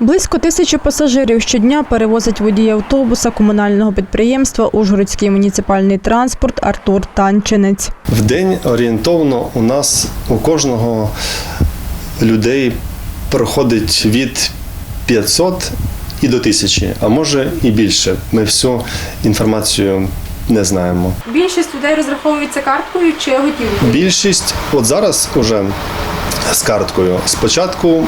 Близько тисячі пасажирів щодня перевозить водій автобуса комунального підприємства Ужгородський муніципальний транспорт Артур Танчинець. В день орієнтовно у нас у кожного людей проходить від 500 і до 1000, а може і більше. Ми всю інформацію не знаємо. Більшість людей розраховується карткою чи готівкою? Більшість, от зараз уже з карткою. Спочатку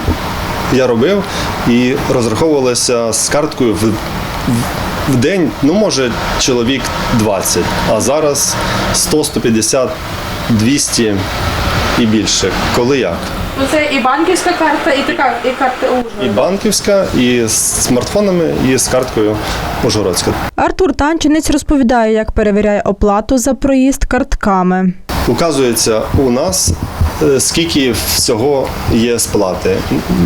я робив і розраховувалися з карткою в, в- день, ну може чоловік 20, а зараз 100, 150, 200 і більше. Коли як? Ну це і банківська карта, і така і карта І банківська, і з смартфонами, і з карткою Ужгородська. Артур Танчинець розповідає, як перевіряє оплату за проїзд картками. Указується у нас, скільки всього є сплати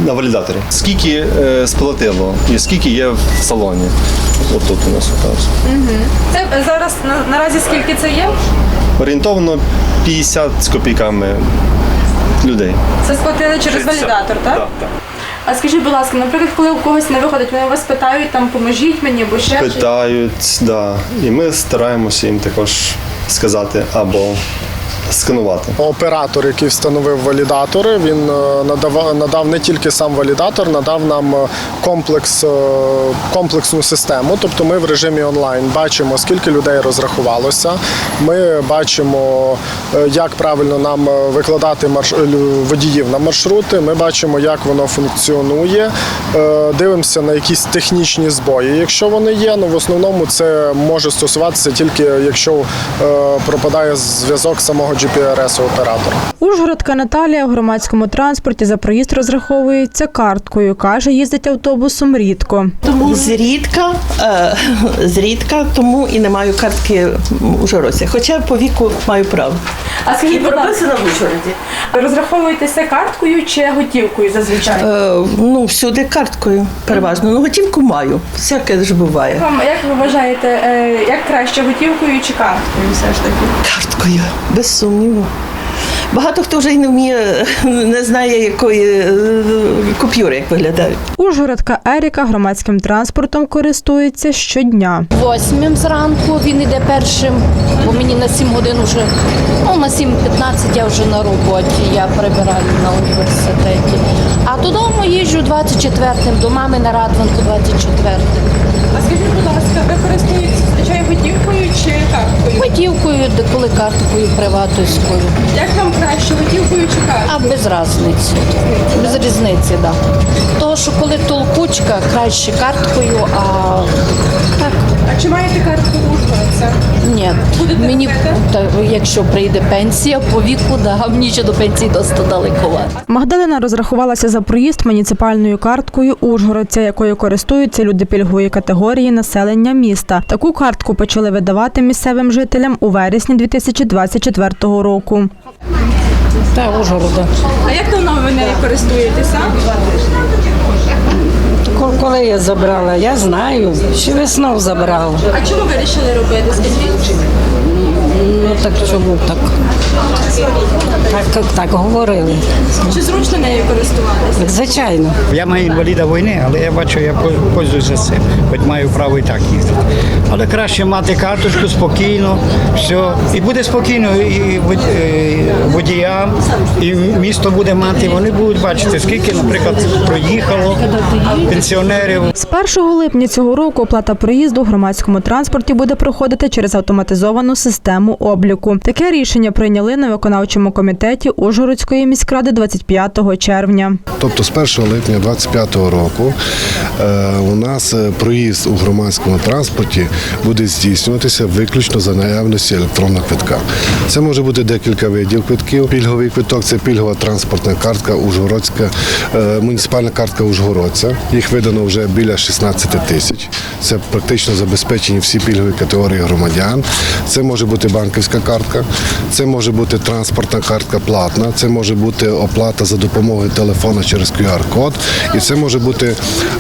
на валідаторі. Скільки е, сплатило і скільки є в салоні. От тут у нас указує. Це зараз наразі скільки це є? Орієнтовно 50 з копійками людей. Це сплатили через валідатор, так? Так, так. А скажіть, будь ласка, наприклад, коли у когось не виходить, вони вас питають, там поможіть мені або ще? Питають, да. І ми стараємося їм також сказати або сканувати. Оператор, який встановив валідатори, він е, надав, надав не тільки сам валідатор, надав нам е, комплекс, е, комплексну систему. Тобто ми в режимі онлайн бачимо, скільки людей розрахувалося. Ми бачимо, як правильно нам викладати марш... водіїв на маршрути. Ми бачимо, як воно функціонує. Дивимося на якісь технічні збої. Якщо вони є, ну в основному це може стосуватися тільки якщо пропадає зв'язок самого GPRS оператора. Ужгородка Наталія в громадському транспорті за проїзд розраховується карткою. Каже, їздить автобусом рідко. Тому Зрідка, е, зрідка, тому і не маю картки у Жоросі. Хоча по віку маю право. А скажіть, прописана в Ужгороді. розраховуєтеся карткою чи готівкою зазвичай? Е, ну, всюди карткою переважно. Ну, готівку маю. Всяке ж буває. Вам як ви вважаєте, е, як краще готівкою чи карткою? Все ж таки? Карткою, без сумніву. Багато хто вже й не вміє, не знає, якої е, купюри як виглядають. Ужгородка Еріка громадським транспортом користується щодня. Восьмим зранку він йде першим, бо мені на 7 годин вже, ну на 7.15 я вже на роботі, я прибираю на університеті. А додому їжджу 24-м, до мами на Радванку 24-м. А скажіть, будь ласка, ви користуєтеся карткою? Готівкою, деколи карткою приватовською. Як вам краще, готівкою чи карткою? А без різниці. Без різниці, так. Да. Тому що коли толкучка, краще карткою, а. А чи маєте картку Ужгородця? Ні, мені та, якщо прийде пенсія по віку, да, мені ще до пенсії досить далековато. Магдалина розрахувалася за проїзд муніципальною карткою Ужгородця, якою користуються люди пільгової категорії населення міста. Таку картку почали видавати місцевим жителям у вересні 2024 року. Та Ужгорода. А як давно ви нею користуєтеся? Ко- Коли я забрала, я знаю. Ще весною забрала. А чому вирішили робити? Скажіть? Ну так чому так? Так, так говорили. Чи зручно нею користуватися? Звичайно. Я маю інваліда війни, але я бачу, я по- пользуюся цим, хоч маю право і так їздити. Але краще мати карточку спокійно, все. І буде спокійно і е, водіям, і місто буде мати. Вони будуть бачити, скільки, наприклад, проїхало пенсіонерів. З 1 липня цього року оплата проїзду в громадському транспорті буде проходити через автоматизовану систему обліку. Таке рішення прийняли на виконавчому комітеті Ужгородської міськради 25 червня. Тобто з 1 липня 2025 року е, у нас е, проїзд у громадському транспорті буде здійснюватися виключно за наявності електронного квитка. Це може бути декілька видів квитків. Пільговий квиток це пільгова транспортна картка Ужгородська, е, муніципальна картка Ужгородця. Їх видано вже біля 16 тисяч. Це практично забезпечені всі пільгові категорії громадян. Це може бути банківська картка, це може бути транспортна картка платна, це може бути оплата за допомогою телефона через QR-код, і це може бути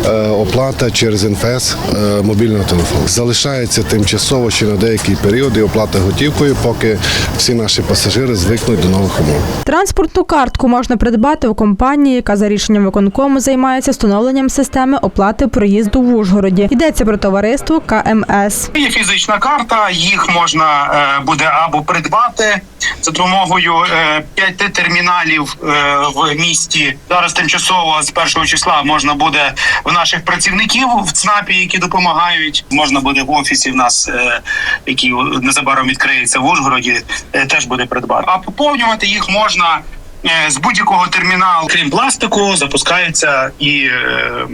е, оплата через НФС е, мобільного телефону. Залишається тимчасово ще на деякий період і оплата готівкою, поки всі наші пасажири звикнуть до нових умов. Транспортну картку можна придбати у компанії, яка за рішенням виконкому займається встановленням системи оплати проїзду в Ужгороді. Йдеться про товариство КМС. Є фізична карта, їх можна е, буде або придбати за допомогою е, п'яти терміналів е, в місті. Зараз тимчасово з першого числа можна буде в наших працівників в ЦНАПі, які допомагають. Можна буде в офісі в нас, е, який незабаром відкриється в Ужгороді, теж буде придбати. А поповнювати їх можна. З будь-якого терміналу, крім пластику, запускається і е,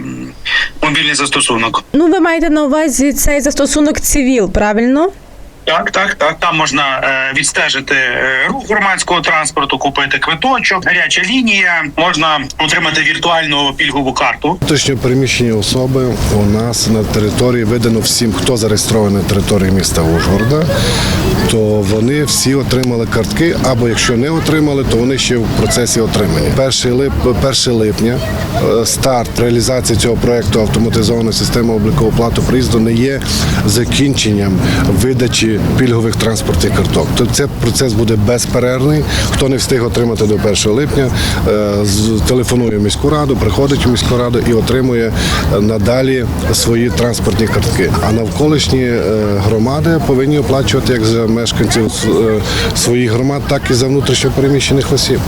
мобільний застосунок. Ну, ви маєте на увазі цей застосунок цивіл, правильно? Так, так, так. Там можна е, відстежити е, рух громадського транспорту, купити квиточок, гаряча лінія. Можна отримати віртуальну пільгову карту. Точно переміщені особи у нас на території видано всім, хто зареєстрований на території міста Ужгорода, то вони всі отримали картки, або якщо не отримали, то вони ще в процесі отримання. 1 лип, 1 липня е, старт реалізації цього проекту автоматизованої системи обліку оплату приїзду не є закінченням видачі пільгових транспортних карток. Тобто цей процес буде безперервний. Хто не встиг отримати до 1 липня, е, телефонує міську раду, приходить в міську раду і отримує е, надалі свої транспортні картки. А навколишні громади повинні оплачувати як за мешканців е, своїх громад, так і за внутрішньопереміщених осіб.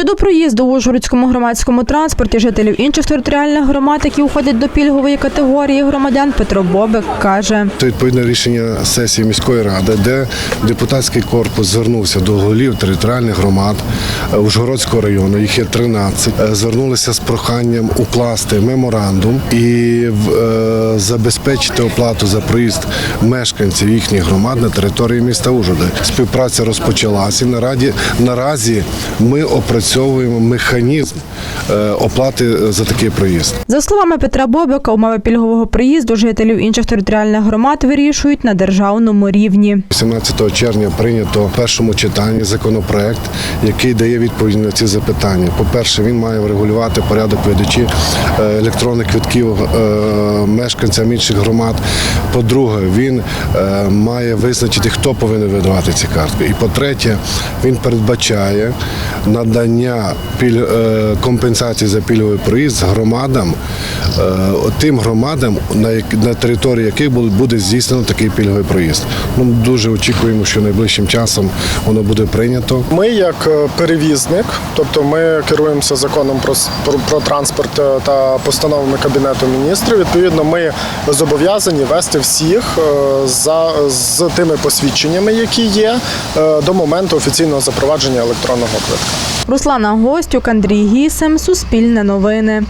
Щодо проїзду в Ужгородському громадському транспорті жителів інших територіальних громад, які входять до пільгової категорії громадян, Петро Бобик каже. Це відповідне рішення сесії міської ради, де депутатський корпус звернувся до голів територіальних громад Ужгородського району. Їх є 13. е, Звернулися з проханням укласти меморандум і е, забезпечити оплату за проїзд мешканців їхніх громад на території міста Ужгорода. Співпраця розпочалася. і наразі ми опрацьовуємо механізм е, оплати за такий проїзд. За словами Петра Бобика, умови пільгового проїзду жителів інших територіальних громад вирішують на державному рівні. 17 червня прийнято в першому читанні законопроект, який дає відповідь на ці запитання. По-перше, він має врегулювати порядок видачі е, електронних квитків е, мешканцям інших громад. По-друге, він е, має визначити, хто повинен видавати ці картки. І по-третє, він передбачає надання піль- е, компенсації за пільговий проїзд громадам, е, тим громадам, на, на території яких буде- здійснено такий пільговий проїзд. Ну, дуже очікуємо, що найближчим часом воно буде прийнято. Ми, як е, перевізник, тобто ми керуємося законом про, про, про транспорт та постановами Кабінету міністрів. Відповідно, ми зобов'язані вести всіх за з тими посвідченнями, які є, до моменту офіційного запровадження електронного квитка. Руслана Гостюк, Андрій Гісем, Суспільне новини.